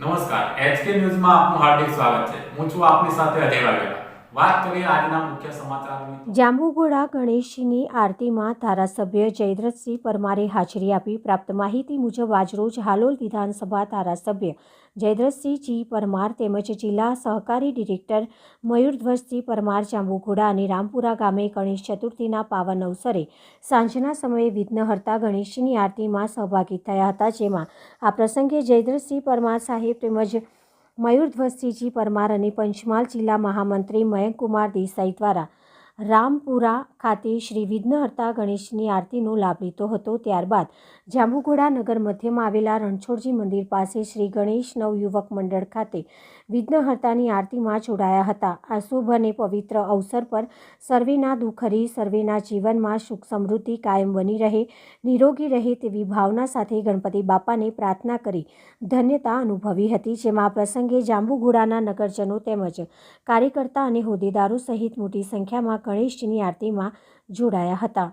નમસ્કાર એચકે ન્યૂઝમાં આપનું હાર્દિક સ્વાગત છે. હું છું આપની સાથે અજય વાઘેલા. વાત જાંબુઘોડા ગણેશજીની આરતીમાં ધારાસભ્ય જયદ્રથસિંહ પરમારે હાજરી આપી પ્રાપ્ત માહિતી મુજબ આજરોજ હાલોલ વિધાનસભા ધારાસભ્ય જયદ્રથસિંહજી પરમાર તેમજ જિલ્લા સહકારી ડિરેક્ટર મયુરધ્વજસિંહ પરમાર જાંબુઘોડા અને રામપુરા ગામે ગણેશ ચતુર્થીના પાવન અવસરે સાંજના સમયે વિઘ્નહર્તા ગણેશજીની આરતીમાં સહભાગી થયા હતા. જેમાં આ પ્રસંગે જયદ્રથસિંહ પરમાર સાહેબ તેમજ મયુરધ્વજસિંહજી પરમાર અને પંચમહાલ જિલ્લા મહામંત્રી મયંકુમાર દેસાઈ દ્વારા રામપુરા ખાતે શ્રી વિઘ્નહર્તા ગણેશની આરતીનો લાભ લીધો હતો. ત્યારબાદ જાંબુઘોડા નગર મધ્યમાં આવેલા રણછોડજી મંદિર પાસે શ્રી ગણેશ નવયુવક મંડળ ખાતે વિઘ્નહર્તાની આરતીમાં જોડાયા હતા. આ શુભ અને પવિત્ર અવસર પર સર્વેના દુઃખરી, સર્વેના જીવનમાં સુખ સમૃદ્ધિ કાયમ બની રહે, નિરોગી રહે તેવી ભાવના સાથે ગણપતિ બાપાને પ્રાર્થના કરી ધન્યતા અનુભવી હતી. જેમાં પ્રસંગે જાંબુઘોડાના નગરજનો તેમજ કાર્યકર્તા અને હોદ્દેદારો સહિત મોટી સંખ્યામાં ગણેશજીની આરતીમાં જોડાયા હતા.